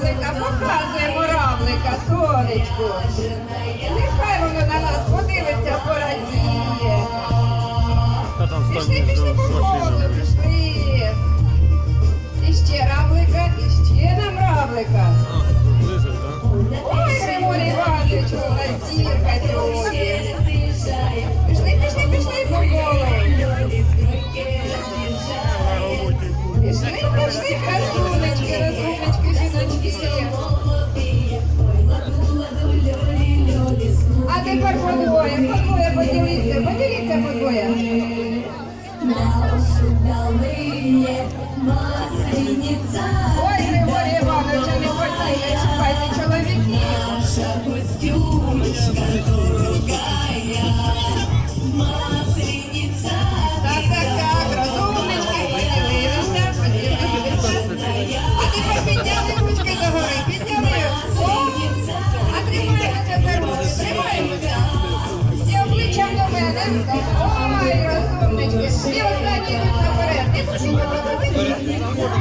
равлика, показуємо равлика, сонечку. Ой, обличчям до мене. Ой, розумнички. І останні йдуть наперед. І тут, і тут,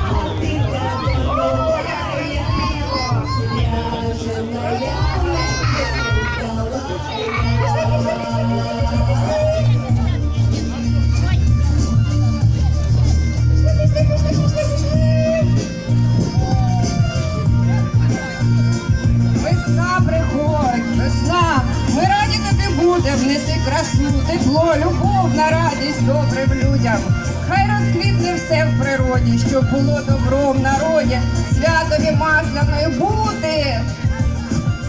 Весна приходить, весна. Ми раді тобі будем, неси красу, тепло, любов на радість добрим людям. Хай розквітне все в природі, щоб було добро в народі, святові масляною бути.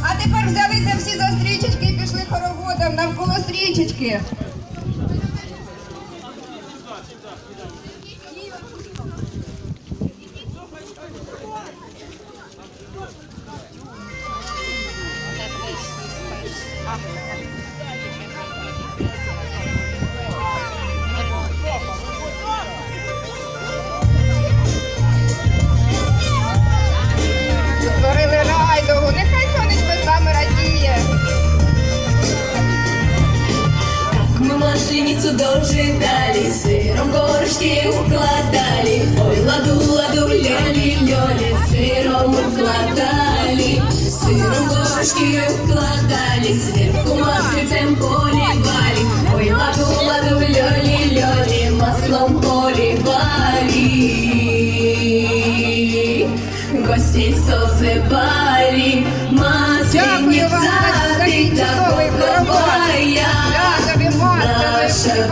А тепер взялися всі за стрічечки і пішли хороводом навколо стрічечки. Машиницу дожидали, сыром горшки укладали. Ой, ладу, ладу, ляли, лёли, сыром укладали. Сыром горшки укладали, сверху маслицем поливали. Ой, ладу, ладу, лёли, лёли, маслом поливали. Гостей созывали, масленица, ты чудовий хоровод. Наша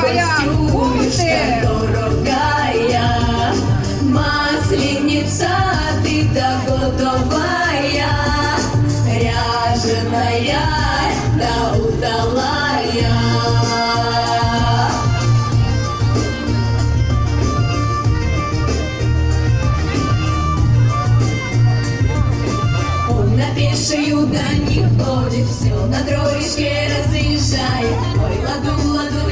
дорогая, Масленица ты да годовая, Ряженая да удалая. Пешую да не ходит, все на троечке разъезжает. Ой, ладу, ладу,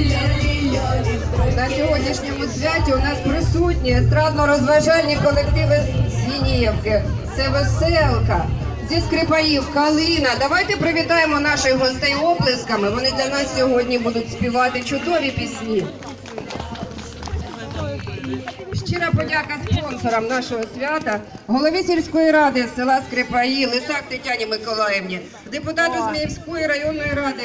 На сьогоднішньому святі у нас присутні естрадно-розважальні колективи з Гінєвки. Це веселка. Зі скрипаїв Калина. Давайте привітаємо наших гостей оплесками. Вони для нас сьогодні будуть співати чудові пісні. Щира подяка спонсорам нашого свята, голові сільської ради села Скрипаї, Лисак Тетяні Миколаївні, депутату Зміївської районної ради.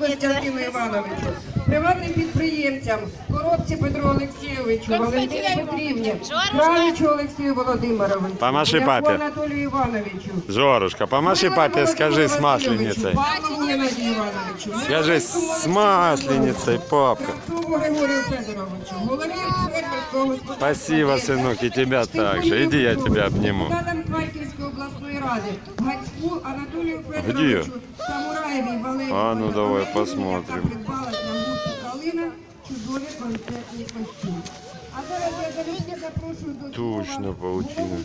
Костянтину Івановичу, приватним підприємцям, Коробці Петру Олексійовичу, Валентині Петрівні, Кравичу Олексію Володимировичу, Помаши Поляку папе. Анатолію Івановичу. Жорушка, помаши Миколаю папе, скажи с Володимиру масленицей. Васильовичу, Павлу Геннадію Івановичу, Скажи с масленицей, папка. Кравцову Григорію Федоровичу, голові фермерського господарства. Спасибо, сынок, и тебя также. Иди, я тебя обниму. Депутатам Харківської обласної ради, Гацьку Анатолію Где? Федоровичу, Самураєві Валерію. А, ну, давай Валеріївні, посмотрим. Калина чудові концертні костюми. А зараз я залюбки запрошую до слова Точно, паутина.